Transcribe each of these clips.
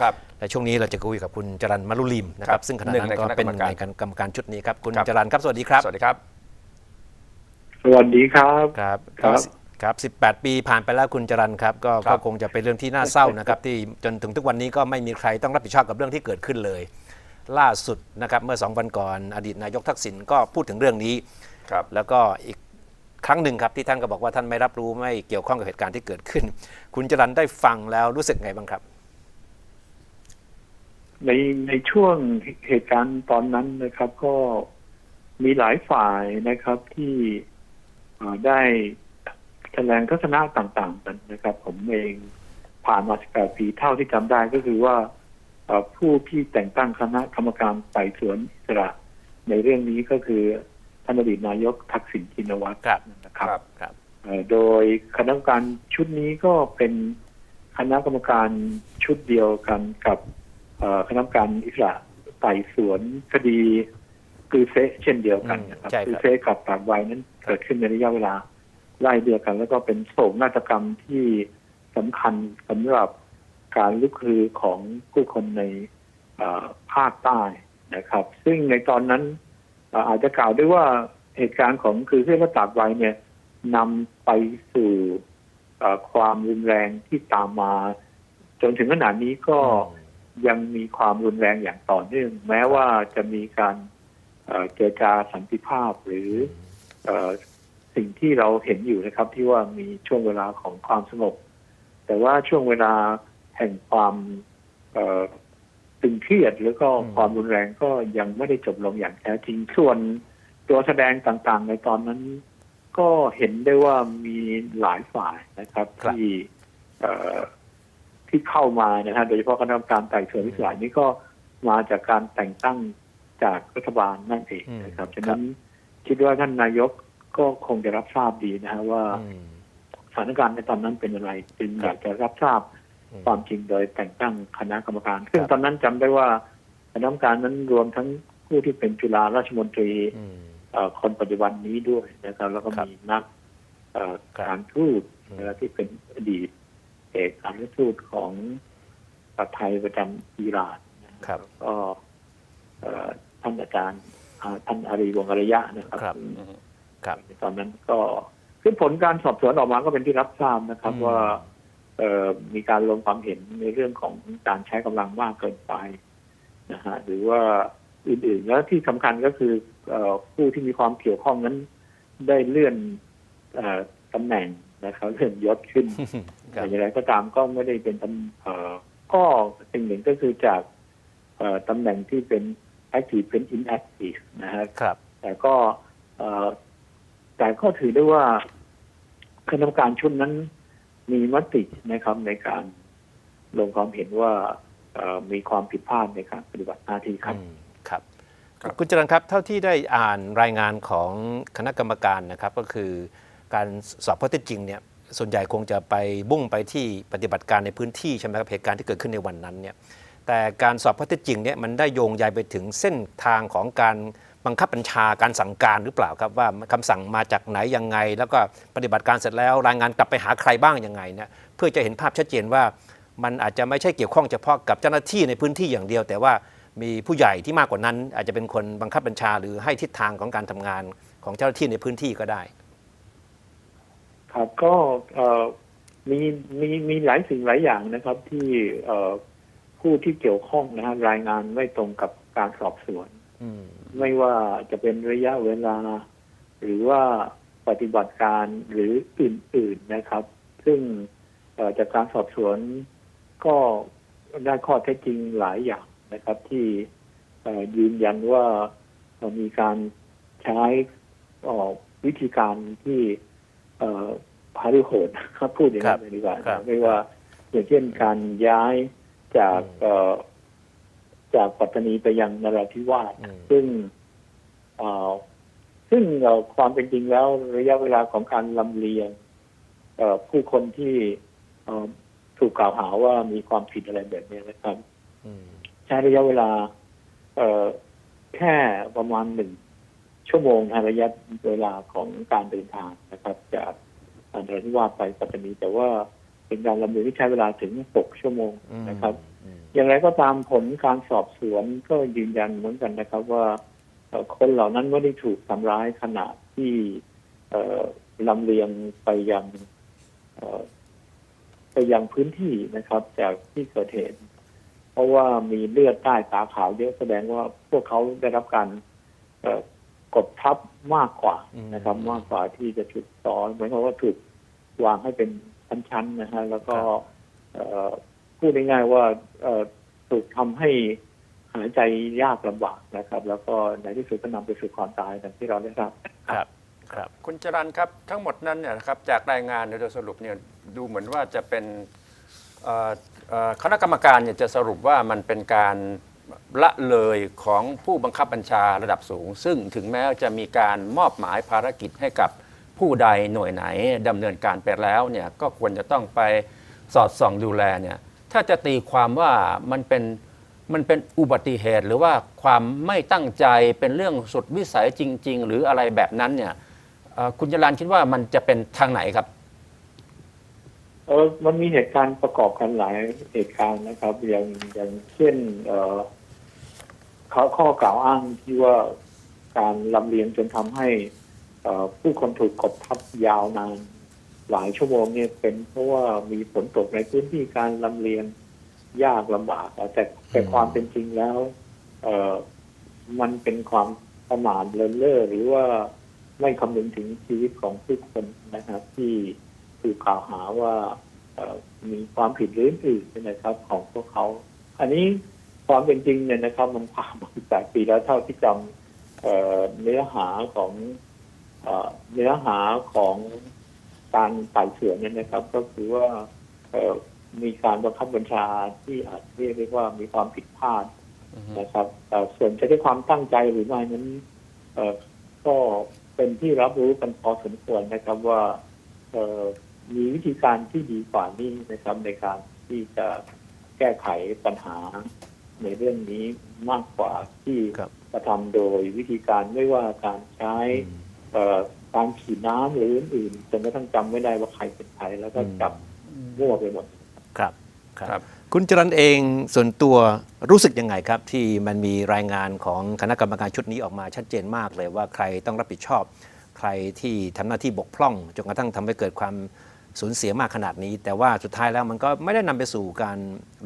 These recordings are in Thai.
ครับและช่วงนี้เราจะคุยกับคุณจรันมารุลิมนะคครัรับบซึ่งขณะหนึ่งนั้นในก็คณะเป็นกรรมการในกรรมการชุดนี้ครับคุณครับจรันครับสวัสดีครับ สวัสดีครับ สวัสดีครับครับครับครับ18 ปีผ่านไปแล้วคุณจรันครับก็ครัก็บคงจะเป็นเรื่องที่น่าเศร้านะครับ ที่จนถึงทุกวันนี้ก็ไม่มีใครต้องรับผิดชอบกับเรื่องที่เกิดขึ้นเลย ล่าสุดนะครับเมื่อสองวันก่อน อดีตนายกทักษิณก็พูดถึงเรื่องนี้ครับแล้วก็อีกครั้งหนึ่งครับที่ท่านก็บอกว่าท่านไม่รับรู้ไม่เกี่ยวข้องกับเหตุการณ์ที่เกิดขึ้น คุณจรันได้ฟังแล้วรู้สึกไงบ้างครับ ในในช่วงเหตุการณ์ตอนนั้นนะครับ ก็มีหลายฝ่ายนะครับที่เอ่อได้แสดงทัศนะต่างๆกันนะครับ ผมเองผ่านมา18ปีเท่าที่จำได้ก็คือว่าเอ่อผู้ที่แต่งตั้งคณะกรรมการไต่สวนอิสระในเรื่องนี้ก็คือท่านอดีตนายกทักษิณชินวัตรครับนะครับ ครับครับเอ่อโดยคณะกรรมการชุดนี้ก็เป็นคณะกรรมการชุดเดียวกันกับเอ่อ คณะกรรมการอิสระไต่สวนคดีคือเซะเช่นเดียวกันนะครับอืมใช่ครับ คือเซะกับปากไวนั้นเกิดขึ้นในระยะเวลาไล่เดียวกัน แล้วก็เป็นโศกนาฏกรรมที่สำคัญสำหรับการลุกฮือของผู้คนในเอ่อภาคใต้นะครับ ซึ่งในตอนนั้นเอ่ออาจจะกล่าวได้ว่าเหตุการณ์ของคือเซะและปากไวเนี่ยนำไปสู่เอ่อความรุนแรงที่ตามมา จนถึงขนาดนี้ก็ ยังมีความรุนแรงอย่างต่อเนื่อง แม้ว่าจะมีการเอ่อเจรจาสันติภาพหรือเอ่อสิ่งที่เราเห็นอยู่นะครับ ที่ว่ามีช่วงเวลาของความสงบแต่ว่าช่วงเวลาแห่งความเอ่อตึงเครียดแล้วก็อืมความรุนแรงก็ยังไม่ได้จบลงอย่างแท้จริงส่วนตัวแสดงต่างๆ ในตอนนั้น ก็เห็นได้ว่ามีหลายฝ่ายนะครับครับที่เอ่อ ที่เข้ามานะฮะโดยเฉพาะคณะกรรมการไต่สวนวิสัยนี้ก็มาจากการแต่งตั้งจากรัฐบาลนั่นเองนะครับฉะนั้นคิดว่าท่านนายกก็คงจะรับทราบดีนะฮะว่าอืมสถานการณ์ในตอนนั้นเป็นอะไรจึงครับอยากจะรับทราบอืมความจริงโดยแต่งตั้งคณะกรรมการ ซึ่งครับตอนนั้นจำได้ว่าคณะกรรมการนั้นรวมทั้งผู้ที่เป็นจุฬาราชมนตรีอืมเอ่อคนปัจจุบันนี้ด้วยนะครับ แล้วก็ครับมีนักเอ่อครับการทูตอืมนะครับที่เป็นอดีต เอกอัครทูตของประไทยประจำอิหร่านนะครับก็เอ่อท่านอาจารย์อ่าท่านอารีวงศ์อารยะนะครับครับซึ่งครับตอนนั้นก็คือผลการสอบสวนออกมาก็เป็นที่รับทราบนะครับอืมว่าเอ่อมีการลงความเห็นในเรื่องของการใช้กำลังมากเกินไปนะฮะหรือว่าอื่นๆ แล้วที่สำคัญก็คือเอ่อผู้ที่มีความเกี่ยวข้องนั้นได้เลื่อนเอ่อตำแหน่งนะครับเลื่อนยศขึ้นครัแต่บอย่างไรก็ตามก็ไม่ได้เป็นตำเอ่อก็สิ่งหนึ่งก็คือจากเอ่อตำแหน่งที่เป็น active เป็น inactive นะฮะครับ แต่ก็เอ่อแต่ก็ถือได้ว่าคณะกรรมการชุดนั้นมีมตินะครับในการลงความเห็นว่าเอ่อมีความผิดพลาดในการปฏิบัติหน้าที่ครับอืมครับครับ คุณจรันครับ เท่าที่ได้อ่านรายงานของคณะกรรมการนะครับ ก็คือ การสอบข้อเท็จจริงเนี่ยส่วนใหญ่คงจะไปบุ่งไปที่ปฏิบัติการในพื้นที่ใช่ไหมครับเหตุการณ์ที่เกิดขึ้นในวันนั้นเนี่ยแต่การสอบข้อเท็จจริงเนี่ยมันได้โยงใยไปถึงเส้นทางของการบังคับบัญชาการสั่งการหรือเปล่าครับว่าคำสั่งมาจากไหนยังไง แล้วก็ปฏิบัติการเสร็จแล้ว รายงานกลับไปหาใครบ้างยังไงเนี่ยเพื่อจะเห็นภาพชัดเจนว่ามันอาจจะไม่ใช่เกี่ยวข้องเฉพาะกับเจ้าหน้าที่ในพื้นที่อย่างเดียว แต่ว่ามีผู้ใหญ่ที่มากกว่านั้น อาจจะเป็นคนบังคับบัญชา หรือให้ทิศทางของการทำงานของเจ้าหน้าที่ในพื้นที่ก็ได้ ครับก็เอ่อมีมีมีหลายสิ่งหลายอย่างนะครับ ที่เอ่อผู้ที่เกี่ยวข้องนะฮะรายงานไม่ตรงกับการสอบสวนอืมไม่ว่าจะเป็นระยะเวลา หรือว่าปฏิบัติการหรืออื่น ๆนะครับ ซึ่งเอ่อจากการสอบสวนก็ได้ข้อเท็จจริงหลายอย่างนะครับ ที่เอ่อยืนยันว่าเอ่อมีการใช้เอ่อวิธีการที่เอ่ อพารุโหดครับพูดอย่างนั้นเลยดีกว่าครับไม่ว่าอย่างเช่นการย้ายจากอืมเอ่อจากปัตตานีไปยังนราธิวาสอืมซึ่งเอ่อซึ่งเอ่อความเป็นจริงแล้วระยะเวลาของการลำเลียงเอ่อผู้คนที่เอ่อถูกกล่าวหาว่ามีความผิดอะไรแบบนี้นะครับอืมใช้ระยะเวลาเอ่อแค่ประมาณหนึ่งชั่วโมงนะระยะเวลาของการเดินทางนะครับ จาก นราธิวาสไปปัตตานีแต่ว่าเป็นการลำเลียงที่ใช้เวลาถึงหกชั่วโมงอืมนะครับออืมอย่างไรก็ตามผลการสอบสวนก็ยืนยันเหมือนกันนะครับว่าเอ่อคนเหล่านั้นไม่ได้ถูกทำร้ายขณะที่เอ่อลำเลียงไปยังเอ่อไปยังพื้นที่นะครับ จากที่เกิดเหตุเพราะว่ามีเลือดใต้ตาขาวเยอะแสดงว่าพวกเขาได้รับการเอ่อ กดทับมากกว่านะครับ มากกว่าที่จะถูกซ้อนเหมือนกับว่าถูกวางให้เป็นชั้นๆนะฮะแล้วก็เอ่อพูดง่ายๆว่าเอ่อถูกทำให้หายใจยากลำบากนะครับ แล้วก็ในที่สุดก็นำไปสู่ความตายดังที่เราได้ทราบครับครับ คุณจรันครับทั้งหมดนั้นเนี่ยนะครับจากรายงานเนี่ยโดยสรุปเนี่ยดูเหมือนว่าจะเป็นเอ่อเอ่อคณะกรรมการเนี่ยจะสรุปว่ามันเป็นการ ละเลยของผู้บังคับบัญชาระดับสูง ซึ่งถึงแม้จะมีการมอบหมายภารกิจให้กับผู้ใดหน่วยไหนดำเนินการไปแล้วเนี่ยก็ควรจะต้องไปสอดส่องดูแลเนี่ยถ้าจะตีความว่ามันเป็นมันเป็นอุบัติเหตุ หรือว่าความไม่ตั้งใจเป็นเรื่องสุดวิสัยจริง ๆ หรืออะไรแบบนั้นเนี่ยคุณจรันคิดว่ามันจะเป็นทางไหนครับเออมันมีเหตุการณ์ประกอบกันหลายเหตุการณ์นะครับ อย่างอย่างเช่น เออ ขาข้อกล่าวอ้างที่ว่าการลำเลียงจนทำให้เอ่อผู้คนถูกกดทับยาวนานหลายชั่วโมงเนี่ยเป็นเพราะว่ามีฝนตกในพื้นที่การลำเลียงยากลำบากอะแต่แต่อืมความเป็นจริงแล้ว เอ่อมันเป็นความประมาทเลินเล่อหรือว่าไม่คำนึงถึงชีวิตของผู้คนนะครับ ที่ถูกกล่าวหาว่าเอ่อมีความผิดหรืออื่นๆนะครับของพวกเขา อันนี้ ความเป็นจริงเนี่ยนะครับ มันผ่านมาแปดปีแล้วเท่าที่จำเอ่อเนื้อหาของเอ่อเนื้อหาของการไต่สวนเนี่ยนะครับ ก็คือว่าเอ่อมีการบังคับบัญชาที่อาจเรียกได้ว่ามีความผิดพลาดนะครับเอ่อส่วนจะได้ความตั้งใจหรือไม่นั้นเอ่อก็เป็นที่รับรู้กันพอสมควรนะครับว่าเอ่อมีวิธีการที่ดีกว่านี้นะครับในการที่จะแก้ไขปัญหา ในเรื่องนี้มากกว่าที่ครับกระทำโดยวิธีการไม่ว่าการใช้เอ่อการฉีดน้ำหรืออื่นๆจนกระทั่งจำไม่ได้ว่าใครเป็นใครแล้วก็จับมั่วไปหมดครับครับครับ คุณจรันเองส่วนตัวรู้สึกยังไงครับ ที่มันมีรายงานของคณะกรรมการชุดนี้ออกมาชัดเจนมากเลยว่าใครต้องรับผิดชอบ ใครที่ทำหน้าที่บกพร่องจนกระทั่งทำให้เกิดความ สูญเสียมากขนาดนี้ แต่ว่าสุดท้ายแล้วมันก็ไม่ได้นำไปสู่การ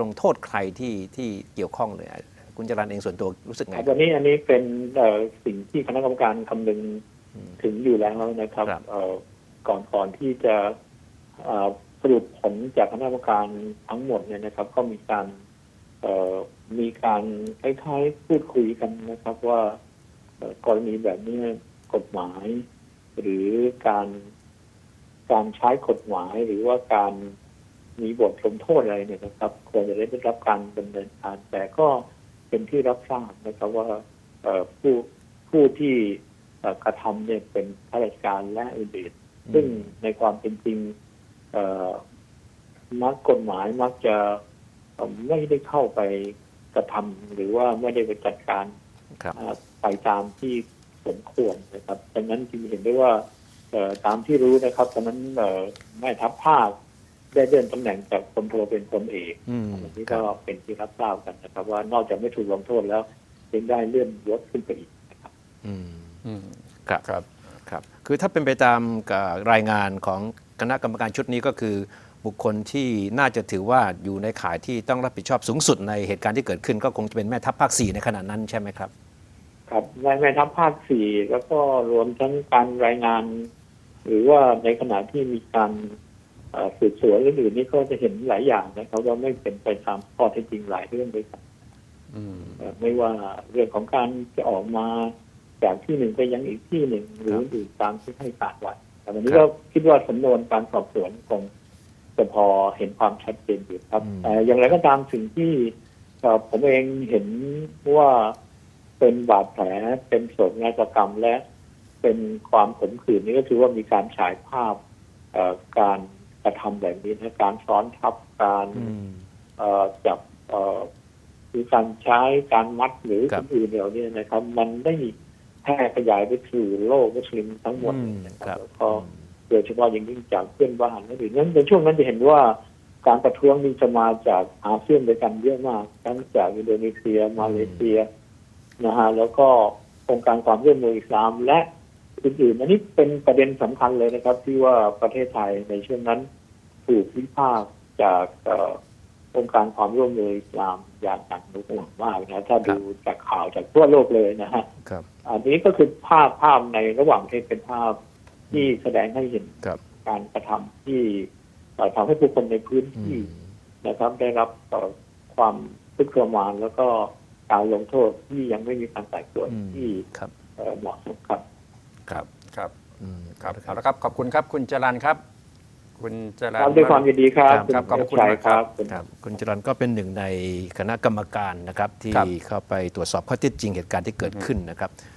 ลงโทษใครที่ที่เกี่ยวข้องเลยคุณจรันเองส่วนตัวรู้สึกไงวันนี้อันนี้เป็นเอ่อสิ่งที่คณะกรรมการคำนึงอืมถึงอยู่แล้วนะครับครับเอ่อก่อนก่อนที่จะเอ่อสรุปผลจากคณะกรรมการทั้งหมดเนี่ยนะครับ ก็มีการเอ่อมีการคล้ายๆพูดคุยกันนะครับ ว่าเอ่อกรณีแบบนี้กฎหมาย หรือการ การใช้กฎหมายหรือว่าการมีบทลงโทษอะไรเนี่ยนะครับ ควรจะได้รับการดำเนินการ แต่ก็เป็นที่รับทราบนะครับว่าเอ่อผู้ผู้ที่เอ่อกระทำเนี่ยเป็นข้าราชการและอื่นๆซึ่งในความเป็นจริงเอ่อมักกฎหมายมักจะเอ่อไม่ได้เข้าไปกระทำหรือว่าไม่ได้ไปจัดการครับอ่าไปตามที่สมควรนะครับดังนั้นจึงเห็นได้ว่าเอ่อ ตามที่รู้นะครับตอนนั้นเอ่อแม่ทัพภาคได้เลื่อนตำแหน่งจากพลโทเป็นพลเอกอืมอันนี้ครัก็บเป็นที่รับทราบกันนะครับ ว่านอกจากไม่ถูกลงโทษแล้วยังได้เลื่อนยศขึ้นไปอีกนะครับอืมอืมครับครับครับ คือถ้าเป็นไปตามกับรายงานของคณะกรรมการชุดนี้ก็คือ บุคคลที่น่าจะถือว่าอยู่ในข่ายที่ต้องรับผิดชอบสูงสุดในเหตุการณ์ที่เกิดขึ้น ก็คงจะเป็นแม่ทัพภาคสี่ในขณะนั้นใช่ไหมครับ ครับในแม่ทัพภาคสี่แล้วก็รวมทั้งการรายงาน หรือว่าในขณะที่มีการเอ่อสืบสวนอื่นๆนี่ก็จะเห็นหลายอย่างนะครับว่าไม่เป็นไปตามข้อเท็จจริงหลายเรื่องด้วยกันอืมเอ่อไม่ว่าเรื่องของการจะออกมาจากที่หนึ่งไปยังอีกที่หนึ่งหรืออื่นตามที่ให้การไว้แต่วันนี้ครัก็บคิดว่าสำนวนการสอบสวนคงจะพอเห็นความชัดเจนอยู่ครับอืมแต่อย่างไรก็ตามสิ่งที่เอ่อผมเองเห็นว่า เป็นบาดแผลเป็นโศกนาฏกรรมและเป็นความขมขื่นนี่ก็คือว่ามีการฉายภาพเอ่อการกระทำแบบนี้นะการซ้อนทับการอืมเอ่อจับเอ่อหรือการใช้การมัดหรือครับอื่นๆเหล่านี้นะครับ มันได้แพร่ขยายไปสู่โลกมุสลิมทั้งหมดอืมนะคครัรับบแล้วก็โดยเฉพาะอย่างยิ่งจากเพื่อนบ้านและอื่นนั้นในช่วงนั้นจะเห็นว่าการประท้วงนี่จะมาจากอาเซียนด้วยกันเยอะมาก ทั้งจากอินโดนีเซีย มาเลเซีย นะฮะแล้วก็องค์การความร่วมมืออิสลามและอื่นๆอันนี้เป็นประเด็นสำคัญเลยนะครับ ที่ว่าประเทศไทยในช่วงนั้นถูกวิพากษ์จากเอ่อองค์การความร่วมมืออิสลามอย่างหนักหน่วงมากนะถ้าดูจากข่าวจากทั่วโลกเลยนะฮะครับอันนี้ก็คือภาพภาพในระหว่างที่เป็นภาพที่แสดงให้เห็นครับการกระทำที่เอ่อทำให้ผู้คนในพื้นอืที่มนะครับ ได้รับเอ่อความทุกข์ทรมานแล้วก็ การลงโทษที่ยังไม่มีการไต่สวนอืมที่ครับเอ่อเหมาะสมครับ ครับ ครับอืมครับเอาละครับ ขอบคุณครับ คุณจรันครับ คุณจรันครับด้วยความยินดีครับครับขอบคุณชัยมากครับครับ คุณจรันก็เป็นหนึ่งในคณะกรรมการนะครับ ที่ครับเข้าไปตรวจสอบข้อเท็จจริงเหตุการณ์ที่เกิดขึ้นนะครับ